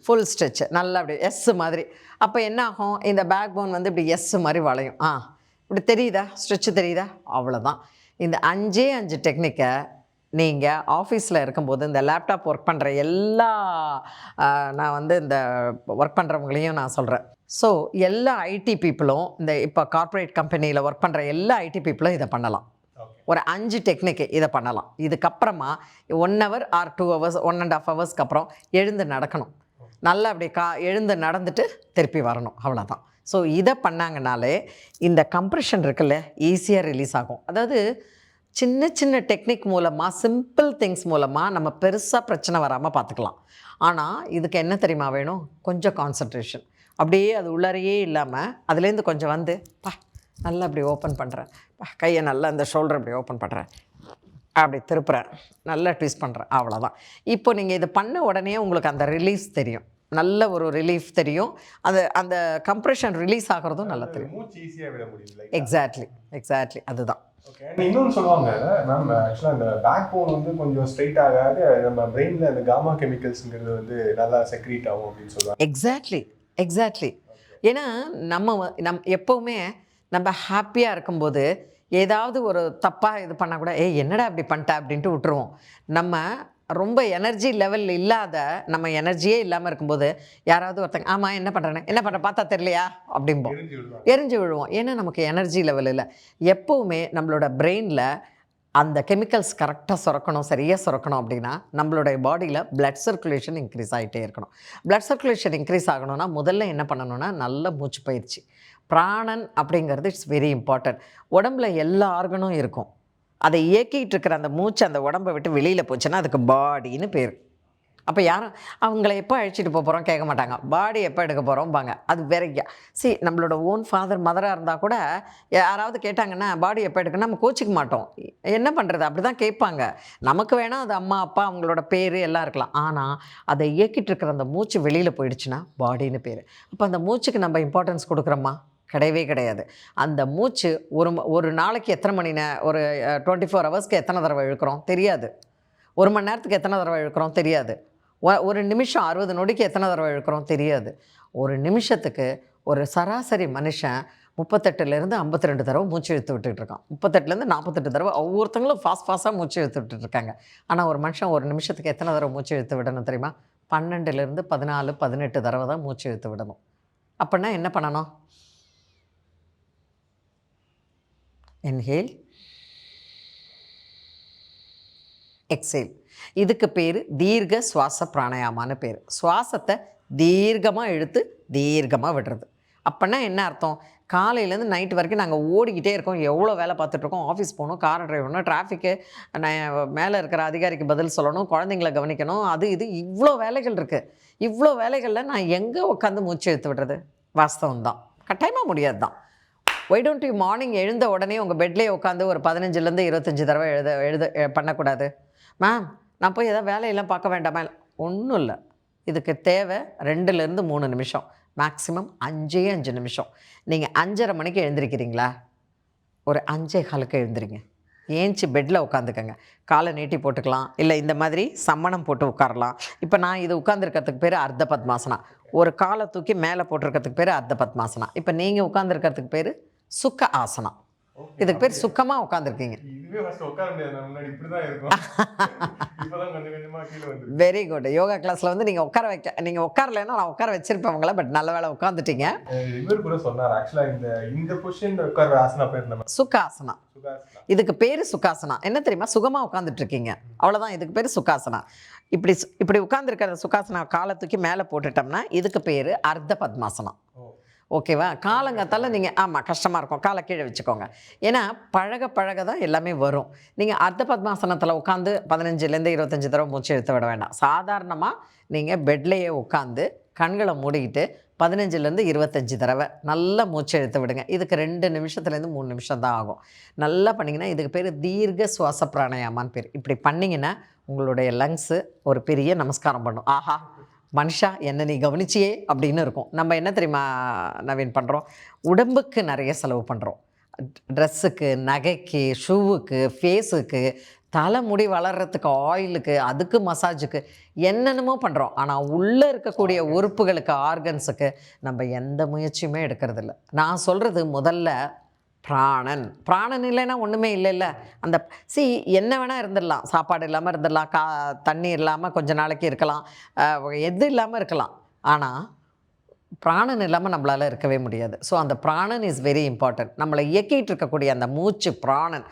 ஃபுல் ஸ்ட்ரெச் நல்லா அப்படி எஸ் மாதிரி. அப்போ என்ன ஆகும்? இந்த பேக் போன் வந்து இப்படி எஸ் மாதிரி வளையும். ஆ இப்படி தெரியுதா? ஸ்ட்ரெச் தெரியுதா? அவ்வளோதான் இந்த அஞ்சே அஞ்சு டெக்னிக்கை நீங்கள் ஆஃபீஸில் இருக்கும்போது இந்த லேப்டாப் ஒர்க் பண்ணுற எல்லா நான் வந்து இந்த ஒர்க் பண்ணுறவங்களையும் நான் சொல்கிறேன் ஸோ எல்லா ஐடி பீப்புளும் இந்த இப்போ கார்ப்பரேட் கம்பெனியில் ஒர்க் பண்ணுற எல்லா ஐடி பீப்புளும் இதை பண்ணலாம். ஒரு அஞ்சு டெக்னிக்கு இதை பண்ணலாம். இதுக்கப்புறமா one hour or two hours one and half ஹவர்ஸ்க்கு அப்புறம் எழுந்து நடக்கணும். நல்லா அப்படி கா எழுந்து நடந்துட்டு திருப்பி வரணும். அவ்வளோதான் ஸோ இதை பண்ணாங்கனாலே இந்த கம்ப்ரெஷன் இருக்குல்ல ஈஸியாக ரிலீஸ் ஆகும். அதாவது சின்ன சின்ன டெக்னிக் மூலமாக சிம்பிள் திங்ஸ் மூலமாக நம்ம பெருசாக பிரச்சனை வராமல் பார்த்துக்கலாம் ஆனால் இதுக்கு என்ன தெரியுமா வேணும்? கொஞ்சம் கான்சன்ட்ரேஷன் அப்படியே அது உள்ளறையே இல்லாமல் அதுலேருந்து கொஞ்சம் வந்து பா நல்லா அப்படி ஓப்பன் பண்ணுறேன் கையை நல்லா அந்த ஷோல்டர் அப்படி ஓப்பன் பண்ணுறேன் அப்படி திருப்புறேன். நல்லா ட்விஸ்ட் பண்ணுறேன் அவ்வளோதான் இப்போ நீங்கள் இது பண்ண உடனே உங்களுக்கு அந்த ரிலீஸ் தெரியும். நல்ல ஒரு ரிலீஃப் தெரியும். அது அந்த கம்ப்ரெஷன் ரிலீஸ் ஆகிறதும் நல்லா தெரியும். எக்ஸாக்ட்லி எக்ஸாக்ட்லி அதுதான். ஓகே இன்னொன்று சொல்லுவாங்க மேம் ஆக்சுவலாக இந்த பேக் போன் வந்து கொஞ்சம் ஸ்ட்ரைட் ஆகாது நம்ம பிரெயினில் அந்த காமா கெமிக்கல்ஸுங்கிறது வந்து நல்லா செக்ரீட் ஆகும் அப்படின்னு சொல்லுவாங்க. எக்ஸாக்ட்லி எக்ஸாக்ட்லி ஏன்னா நம்ம நம் எப்போவுமே நம்ம ஹாப்பியாக இருக்கும்போது ஏதாவது ஒரு தப்பாக இது பண்ணால் கூட ஏய் என்னடா இப்படி பண்ணிட்ட? அப்படின்ட்டு விட்டுருவோம். நம்ம ரொம்ப எனர்ஜி லெவல் இல்லாத நம்ம எனர்ஜியே இல்லாமல் இருக்கும்போது யாராவது ஒருத்தங்க ஆமாம் என்ன பண்ணுறேன்னு என்ன பண்ணுற பார்த்தா தெரியலையா? அப்படிம்போம். எரிஞ்சு விழுவோம். ஏன்னா நமக்கு எனர்ஜி லெவல் இல்லை. எப்போவுமே நம்மளோட பிரெயினில் அந்த கெமிக்கல்ஸ் கரெக்டாக சுரக்கணும் சரியாக சுரக்கணும் அப்படின்னா நம்மளுடைய பாடியில் பிளட் சர்க்குலேஷன் இன்க்ரீஸ் ஆகிட்டே இருக்கணும். பிளட் சர்க்குலேஷன் இன்க்ரீஸ் ஆகணும்னா முதல்ல என்ன பண்ணணும்னா நல்ல மூச்சு பயிற்சி பிராணன் அப்படிங்கிறது இட்ஸ் வெரி இம்பார்ட்டன்ட் உடம்புல எல்லா ஆர்கனும் இருக்கும். அதை இயக்கிட்டு இருக்கிற அந்த மூச்சு அந்த உடம்பை விட்டு வெளியில் போச்சுன்னா அதுக்கு பாடின்னு பேர். அப்போ யாரும் அவங்கள எப்போ அழைச்சிட்டு போக போகிறோம் கேட்க மாட்டாங்க. பாடி எப்போ எடுக்க போகிறோம்பாங்க அது வேற சி நம்மளோட ஓன் ஃபாதர் மதராக இருந்தால் கூட யாராவது கேட்டாங்கன்னா பாடி எப்போ எடுக்கணும் நம்ம கோச்சிக்க மாட்டோம். என்ன பண்ணுறது அப்படி தான் கேட்பாங்க. நமக்கு வேணால் அது அம்மா அப்பா அவங்களோட பேர் எல்லாம் இருக்கலாம். ஆனால் அதை இயக்கிட்டு இருக்கிற அந்த மூச்சு வெளியில் போயிடுச்சுன்னா பாடின்னு பேர். அப்போ அந்த மூச்சுக்கு நம்ம இம்பார்ட்டன்ஸ் கொடுக்குறோமா? கிடையவே கிடையாது. அந்த மூச்சு ஒரு ம- ஒரு நாளைக்கு எத்தனை மணி நே ஒரு டுவெண்ட்டி ஃபோர் ஹவர்ஸ்க்கு எத்தனை தடவை இழுக்கிறோம்? தெரியாது. ஒரு மணி நேரத்துக்கு எத்தனை தடவை இழுக்கிறோம்? தெரியாது. ஒரு நிமிஷம் அறுபது நொடிக்கு எத்தனை தடவை இழுக்கிறோம்? தெரியாது. ஒரு நிமிஷத்துக்கு ஒரு சராசரி மனுஷன் முப்பத்தெட்டுலேருந்து ஐம்பத்தி ரெண்டு தடவை மூச்சு இழுத்து விட்டுட்டு இருக்கான். முப்பத்தெட்டுலேருந்து நாற்பத்தெட்டு தடவை ஒவ்வொருத்தங்களும் ஃபாஸ்ட் ஃபாஸ்ட்டாக மூச்சு இழுத்து விட்டுட்டு இருக்காங்க. ஆனால் ஒரு மனுஷன் ஒரு நிமிஷத்துக்கு எத்தனை தடவை மூச்சு இழுத்து விடணும் தெரியுமா? பன்னெண்டுலேருந்து பதினாலு பதினெட்டு தடவை தான் மூச்சு இழுத்து விடணும். அப்படின்னா என்ன பண்ணணும்? இன்ஹேல் எக்ஸேல் இதுக்கு பேர் தீர்க்க சுவாச பிராணாயாமான்னு பேர். சுவாசத்தை தீர்க்கமாக இழுத்து தீர்க்கமாக விடுறது. அப்போனா என்ன அர்த்தம்? காலையிலேருந்து நைட்டு வரைக்கும் நாங்கள் ஓடிக்கிட்டே இருக்கோம். எவ்வளோ வேலை பார்த்துட்ருக்கோம் ஆஃபீஸ் போகணும் கார் டிரைவ் பண்ணணும் டிராஃபிக்கு மேலே இருக்கிற அதிகாரிக்கு பதில் சொல்லணும் குழந்தைங்கள கவனிக்கணும். அது இது இவ்வளோ வேலைகள் இருக்குது இவ்வளோ வேலைகளில் நான் எங்கே உட்காந்து மூச்சு எடுத்து விடுறது? வாஸ்தவம் தான் கட்டாயமாக முடியாது தான் ஒய் டோன்ட் யூ மார்னிங் எழுந்த உடனே உங்கள் பெட்லேயே உட்காந்து ஒரு பதினஞ்சுலேருந்து இருபத்தஞ்சி தடவை எழுத எழுத பண்ணக்கூடாது. மேம் நான் போய் எதாவது வேலையெல்லாம் பார்க்க வேண்டாமா? ஒன்றும் இல்லை. இதுக்கு தேவை ரெண்டுலேருந்து மூணு நிமிஷம். மேக்ஸிமம் அஞ்சே அஞ்சு நிமிஷம். நீங்கள் அஞ்சரை மணிக்கு எழுந்திருக்கிறீங்களா? ஒரு அஞ்சே காலுக்கு எழுந்திரிங்க. ஏஞ்சி பெட்டில் உட்காந்துக்கங்க காலை நீட்டி போட்டுக்கலாம். இல்லை இந்த மாதிரி சம்மணம் போட்டு உட்காரலாம். இப்போ நான் இது உட்காந்துருக்கிறதுக்கு பேர் அர்த்த பத்மாசனா ஒரு காலை தூக்கி மேலே போட்டிருக்கிறதுக்கு பேர் அர்த்த பத்மாசனா இப்போ நீங்கள் உட்காந்துருக்கிறதுக்கு பேர் சுக்க ஆசனம். இதுக்கு பேர் சுக்கமாக உட்காந்துருக்கீங்க வெரி குட் யோகா கிளாஸில் வந்து நீங்கள் உட்கார வைக்க நீங்கள் உட்காரலைன்னா நான் உட்கார வச்சிருப்பேன் உங்களை பட் நல்ல வேளை உட்காந்துட்டீங்க இவர் கூட சொன்னார். ஆக்சுவலா இந்த இந்த பொசிஷன் உட்கார ஆசனா பேர் சுக்காசனா சுகாசனா இதுக்கு பேர் சுக்காசனா என்ன தெரியுமா? சுகமாக உட்காந்துட்டு இருக்கீங்க அவ்வளோதான் இதுக்கு பேர் சுக்காசனா இப்படி இப்படி உட்காந்துருக்கிற சுக்காசனா காலை தூக்கி மேலே போட்டுட்டோம்னா இதுக்கு பேர் அர்த்த பத்மாசனம். ஓகேவா? காலங்காத்தால நீங்கள் ஆமாம் கஷ்டமாக இருக்கும். காலை கீழே வச்சுக்கோங்க. ஏன்னா பழக பழக தான் எல்லாமே வரும். நீங்கள் அர்த்த பத்மாசனத்தில் உட்காந்து பதினஞ்சுலேருந்து இருபத்தஞ்சி தடவை மூச்சு எடுத்து விட வேண்டாம். சாதாரணமாக நீங்கள் பெட்லேயே உட்காந்து கண்களை மூடிக்கிட்டு பதினஞ்சுலேருந்து இருபத்தஞ்சி தடவை நல்லா மூச்சு இழுத்து விடுங்க. இதுக்கு ரெண்டு நிமிஷத்துலேருந்து மூணு நிமிஷம் தான் ஆகும். நல்லா பண்ணிங்கன்னா இதுக்கு பேர் தீர்க்க சுவாச பிராணாயாமான்னு பேர். இப்படி பண்ணிங்கன்னா உங்களுடைய லங்ஸு ஒரு பெரிய நமஸ்காரம் பண்ணும். ஆஹா. மனுஷா என்ன நீ கவனிச்சியே அப்படின்னு இருக்கும். நம்ம என்ன தெரியுமா நவீன் பண்ணுறோம் உடம்புக்கு நிறைய செலவு பண்ணுறோம் ட்ரெஸ்ஸுக்கு நகைக்கு ஷூவுக்கு ஃபேஸுக்கு தலைமுடி வளர்கிறதுக்கு ஆயிலுக்கு அதுக்கு மசாஜுக்கு என்னென்னமோ பண்ணுறோம் ஆனால் உள்ளே இருக்கக்கூடிய உறுப்புகளுக்கு ஆர்கன்ஸுக்கு நம்ம எந்த முயற்சியுமே எடுக்கிறதில்ல. நான் சொல்கிறது முதல்ல பிராணன். பிராணன் இல்லைன்னா ஒன்றுமே இல்லைல்ல. அந்த சி என்ன வேணால் இருந்துடலாம். சாப்பாடு இல்லாமல் இருந்துடலாம். கா தண்ணி இல்லாமல் கொஞ்ச நாளைக்கு இருக்கலாம். எது இல்லாமல் இருக்கலாம். ஆனால் பிராணன் இல்லாமல் நம்மளால் இருக்கவே முடியாது. ஸோ அந்த பிராணன் இஸ் வெரி இம்பார்ட்டன்ட் நம்மளை இயக்கிட்டு இருக்கக்கூடிய அந்த மூச்சு பிராணன்.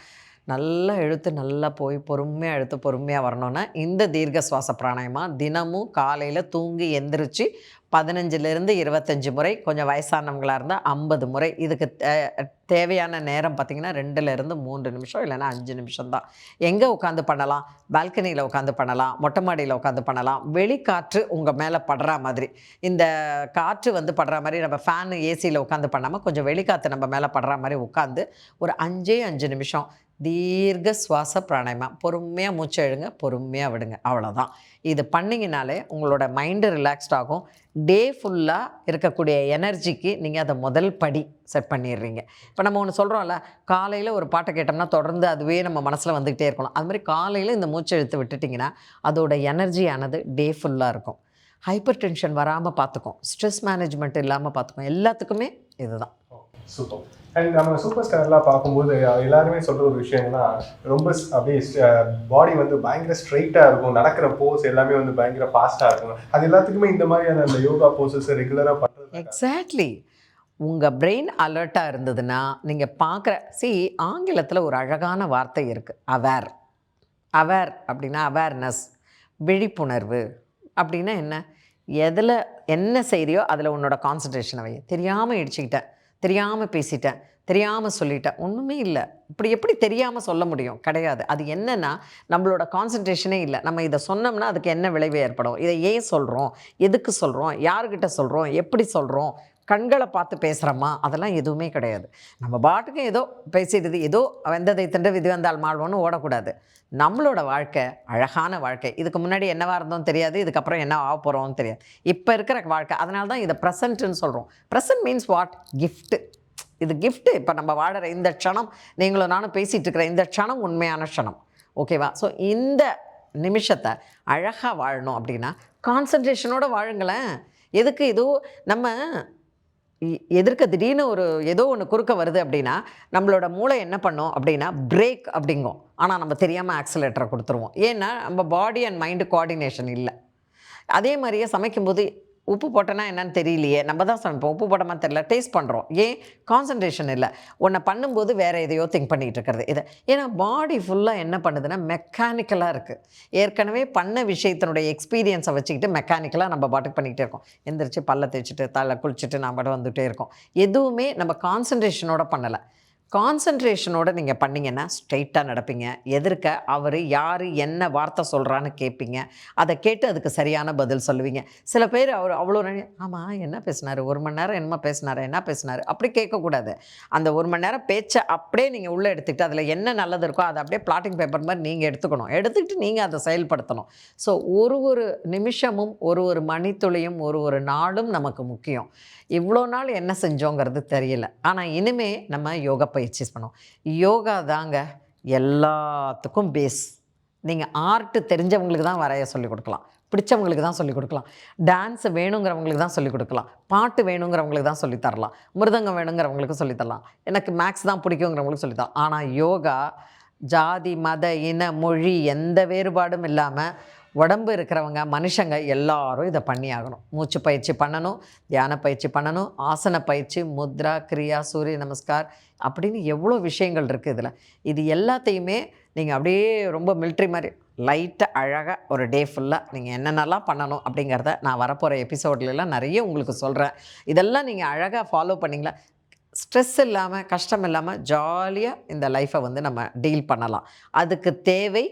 நல்லா இழுத்து நல்லா போய் பொறுமையாக எழுத்து பொறுமையாக வரணும்னா இந்த தீர்க்க சுவாச பிராணாயமா தினமும் காலையில் தூங்கி எந்திரிச்சு பதினஞ்சுலேருந்து இருபத்தஞ்சி முறை கொஞ்சம் வயசானவங்களாக இருந்தால் ஐம்பது முறை. இதுக்கு தே- தேவையான நேரம் பார்த்திங்கன்னா ரெண்டுலேருந்து மூன்று நிமிஷம் இல்லைன்னா அஞ்சு நிமிஷம் தான் எங்கே உட்காந்து பண்ணலாம்? பால்கனியில் உட்காந்து பண்ணலாம் மொட்டை மாடியில் உட்காந்து பண்ணலாம். வெளிக்காற்று உங்கள் மேலே படுற மாதிரி. இந்த காற்று வந்து படுற மாதிரி நம்ம ஃபேன் ஏசியில் உட்காந்து பண்ணாமல் கொஞ்சம் வெளிக்காற்று நம்ம மேலே படுற மாதிரி உட்காந்து ஒரு அஞ்சே அஞ்சு நிமிஷம் தீர்க்க சுவாச பிராணாயமா பொறுமையாக மூச்சு எழுங்க பொறுமையாக விடுங்க. அவ்வளோதான் இது பண்ணிங்கனாலே உங்களோட மைண்டு ரிலாக்ஸ்ட் ஆகும். டே ஃபுல்லாக இருக்கக்கூடிய எனர்ஜிக்கு நீங்கள் அதை முதல் படி செட் பண்ணிடுறீங்க. இப்போ நம்ம ஒன்று சொல்கிறோம்ல காலையில் ஒரு பாட்டை கேட்டோம்னா தொடர்ந்து அதுவே நம்ம மனசில் வந்துக்கிட்டே இருக்கணும். அது மாதிரி காலையில் இந்த மூச்சை இழுத்து விட்டுட்டிங்கன்னா அதோட எனர்ஜியானது டே ஃபுல்லாக இருக்கும். ஹைப்பர் டென்ஷன் வராமல் பார்த்துக்கும் ஸ்ட்ரெஸ் மேனேஜ்மெண்ட் இல்லாமல் பார்த்துக்கும் எல்லாத்துக்குமே இதுதான். சூப்பர். அண்ட் நம்ம சூப்பர் ஸ்டார்லாம் பார்க்கும்போது எல்லாருமே சொல்ற ஒரு விஷயம் என்னன்னா ரொம்ப அப்படியே பாடி வந்து பயங்கர ஸ்ட்ரைட்டாக இருக்கும். நடக்கிற போஸ் எல்லாமே வந்து பயங்கர ஃபாஸ்ட்டாக இருக்கும். அது எல்லாத்துக்குமே இந்த மாதிரியான அந்த யோகா போசஸ் ரெகுலராக பண்ணுறது எக்ஸாக்ட்லி உங்கள் பிரெயின் அலர்ட்டாக இருந்ததுன்னா நீங்கள் பார்க்குற சி ஆங்கிலத்தில் ஒரு அழகான வார்த்தை இருக்குது அவேர் அவேர் அப்படின்னா அவேர்னஸ் விழிப்புணர்வு அப்படின்னா என்ன? எதில் என்ன செய்கிறியோ அதில் உன்னோட கான்சன்ட்ரேஷனை வை. தெரியாமல் இடிச்சுக்கிட்டேன் தெரியாமல் பேசிட்டேன் தெரியாமல் சொல்லிட்டேன். ஒன்றுமே இல்லை. இப்படி எப்படி தெரியாமல் சொல்ல முடியும்? கிடையாது. அது என்னென்னா நம்மளோட கான்சன்ட்ரேஷனே இல்லை. நம்ம இதை சொன்னோம்னா அதுக்கு என்ன விளைவு ஏற்படும்? இதை ஏன் சொல்கிறோம் எதுக்கு சொல்கிறோம் யாருக்கிட்ட சொல்கிறோம் எப்படி சொல்கிறோம் கண்களை பார்த்து பேசுகிறோமா அதெல்லாம் எதுவுமே கிடையாது. நம்ம பாட்டுக்கு ஏதோ பேசிடுது. ஏதோ வெந்ததை தின்று விதி வந்தால் மாழ்வோன்னு ஓடக்கூடாது. நம்மளோட வாழ்க்கை அழகான வாழ்க்கை. இதுக்கு முன்னாடி என்னவாக இருந்தோம் தெரியாது. இதுக்கப்புறம் என்ன ஆக போகிறோம்னு தெரியாது. இப்போ இருக்கிற வாழ்க்கை அதனால தான் இதை ப்ரெசண்ட்டுன்னு சொல்கிறோம் ப்ரெசன்ட் மீன்ஸ் வாட் கிஃப்ட்டு இது கிஃப்ட்டு இப்போ நம்ம வாழற இந்த க்ஷணம் நீங்களும் நானும் பேசிகிட்டு இருக்கிற இந்த க்ஷணம் உண்மையான க்ஷணம். ஓகேவா ஸோ இந்த நிமிஷத்தை அழகாக வாழணும் அப்படின்னா கான்சன்ட்ரேஷனோட வாழுங்களேன். எதுக்கு? ஏதோ நம்ம எதிர்க்க திடீர்னு ஒரு ஏதோ ஒன்று குறுக்க வருது அப்படின்னா நம்மளோட மூளை என்ன பண்ணும் அப்படின்னா பிரேக் அப்படிங்கும். ஆனால் நம்ம தெரியாமல் ஆக்சிலேட்டரை கொடுத்துருவோம். ஏன்னா நம்ம பாடி அண்ட் மைண்டு கோஆர்டினேஷன் இல்லை. அதே மாதிரியே சமைக்கும்போது உப்பு போட்டேன்னா என்னன்னு தெரியலையே. நம்ம தான் சமைப்போம். உப்பு போட்டோமா தெரியல. டேஸ்ட் பண்ணுறோம் ஏன்? கான்சன்ட்ரேஷன் இல்லை. ஒன்றை பண்ணும்போது வேறு எதையோ திங்க் பண்ணிகிட்டு இருக்கிறது. இதை ஏன்னா பாடி ஃபுல்லாக என்ன பண்ணுதுன்னா மெக்கானிக்கலாக இருக்குது ஏற்கனவே பண்ண விஷயத்தினுடைய எக்ஸ்பீரியன்ஸை வச்சுக்கிட்டு மெக்கானிக்கலாக நம்ம பாட்டுக்கு பண்ணிக்கிட்டே இருக்கோம். எந்திரிச்சு பல்ல தேய்ச்சிட்டு தலை குளிச்சுட்டு நம்ம பாட்டு வந்துகிட்டே இருக்கோம். எதுவுமே நம்ம கான்சன்ட்ரேஷனோட பண்ணலை. கான்சன்ட்ரேஷனோட நீங்கள் பண்ணீங்கன்னா ஸ்ட்ரைட்டாக நடப்பீங்க. எதிர்க்க அவர் யார் என்ன வார்த்தை சொல்கிறான்னு கேட்பீங்க அதை கேட்டு அதுக்கு சரியான பதில் சொல்லுவீங்க. சில பேர் அவர் அவ்வளோ ஆமாம் என்ன பேசினார்? ஒரு மணி நேரம் என்னமா பேசினாரு என்ன பேசினார்? அப்படி கேட்கக்கூடாது. அந்த ஒரு மணி நேரம் பேச்சை அப்படியே நீங்கள் உள்ளே எடுத்துக்கிட்டு அதில் என்ன நல்லது இருக்கோ அதை அப்படியே பிளாட்டிங் பேப்பர் மாதிரி நீங்கள் எடுத்துக்கணும். எடுத்துக்கிட்டு நீங்கள் அதை செயல்படுத்தணும். ஸோ ஒரு ஒரு நிமிஷமும் ஒரு ஒரு மணித்துளியும் ஒரு ஒரு நாளும் நமக்கு முக்கியம். இவ்வளோ நாள் என்ன செஞ்சோங்கிறது தெரியல. ஆனால் இனிமே நம்ம யோகா பயிற்சி பண்ணுவோம் யோகா தாங்க எல்லாத்துக்கும் பேஸ் நீங்கள் ஆர்ட்டு தெரிஞ்சவங்களுக்கு தான் வரைய சொல்லிக் கொடுக்கலாம். பிடிச்சவங்களுக்கு தான் சொல்லிக் கொடுக்கலாம். டான்ஸ் வேணுங்கிறவங்களுக்கு தான் சொல்லிக் கொடுக்கலாம். பாட்டு வேணுங்கிறவங்களுக்கு தான் சொல்லித் தரலாம். மிருதங்கம் வேணுங்கிறவங்களுக்கு சொல்லித் தரலாம். எனக்கு மேக்ஸ் தான் பிடிக்குங்கிறவங்களுக்கு சொல்லித் தரலாம். ஆனால் யோகா ஜாதி மத இன மொழி எந்த வேறுபாடும் இல்லாமல் உடம்பு இருக்கிறவங்க மனுஷங்க எல்லாரும் இதை பண்ணி ஆகணும் மூச்சு பயிற்சி பண்ணணும் தியான பயிற்சி பண்ணணும் ஆசன பயிற்சி முத்ரா கிரியா சூரிய நமஸ்கார் அப்படின்னு எவ்வளோ விஷயங்கள் இருக்குது இதில். இது எல்லாத்தையுமே நீங்கள் அப்படியே ரொம்ப மில்ட்ரி மாதிரி லைட்டாக அழகாக ஒரு டே ஃபுல்லாக நீங்கள் என்னென்னலாம் பண்ணணும் அப்படிங்கிறத நான் வரப்போகிற எபிசோட்லலாம் நிறைய உங்களுக்கு சொல்கிறேன் இதெல்லாம் நீங்கள் அழகாக ஃபாலோ பண்ணிங்களா? ஸ்ட்ரெஸ் இல்லாமல் கஷ்டம் இல்லாமல் ஜாலியாக இந்த லைஃப்பை வந்து நம்ம டீல் பண்ணலாம். அதுக்கு தேவை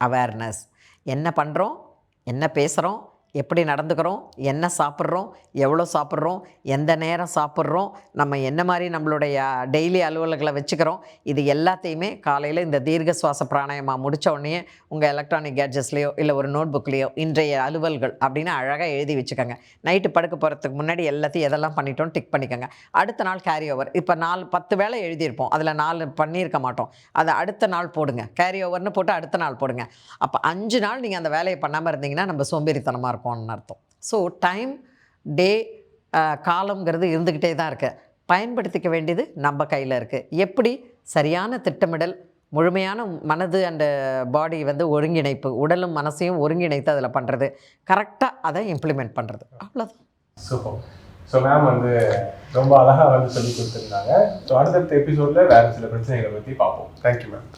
அவேர்னஸ் என்ன பண்ணுறோம் என்ன பேசுகிறோம் எப்படி நடந்துக்கிறோம் என்ன சாப்பிட்றோம் எவ்வளோ சாப்பிட்றோம் எந்த நேரம் சாப்பிட்றோம் நம்ம என்ன மாதிரி நம்மளுடைய டெய்லி அலுவல்களை வச்சுக்கிறோம் இது எல்லாத்தையுமே காலையில் இந்த தீர்க்க சுவாச பிராணாயமாக முடித்த உடனே உங்கள் எலக்ட்ரானிக் கேட்ஜெட்ஸ்லேயோ இல்லை ஒரு நோட் புக்லேயோ இன்றைய அலுவல்கள் அப்படின்னு அழகாக எழுதி வச்சுக்கோங்க. நைட்டு படுக்க போகிறதுக்கு முன்னாடி எல்லாத்தையும் எதெல்லாம் பண்ணிட்டோம் டிக் பண்ணிக்கோங்க. அடுத்த நாள் கேரி ஓவர் இப்போ நாலு பத்து வேளை எழுதியிருப்போம். அதில் நாலு பண்ணியிருக்க மாட்டோம். அதை அடுத்த நாள் போடுங்க. கேரி ஓவர்னு போட்டு அடுத்த நாள் போடுங்க. அப்போ அஞ்சு நாள் நீங்கள் அந்த வேலையை பண்ணாமல் இருந்தீங்கன்னா நம்ம சோம்பேறித்தனமாக இருக்கும். பார்ப்போம்னு அர்த்தம். ஸோ டைம் டே காலம்ங்கிறது இருந்துக்கிட்டே தான் இருக்குது பயன்படுத்திக்க வேண்டியது நம்ம கையில் இருக்குது எப்படி? சரியான திட்டமிடல் முழுமையான மனது அண்டு பாடி வந்து ஒருங்கிணைப்பு உடலும் மனசையும் ஒருங்கிணைத்து அதில் பண்ணுறது கரெக்டாக அதை இம்ப்ளிமெண்ட் பண்ணுறது அவ்வளோதான் சூப்பர் ஸோ மேம் வந்து ரொம்ப அழகாக வந்து சொல்லி கொடுத்துருந்தாங்க. ஸோ அடுத்தடுத்த எபிசோடில் வேறு சில பிரச்சனைகளை பற்றி பார்ப்போம். Thank you ma'am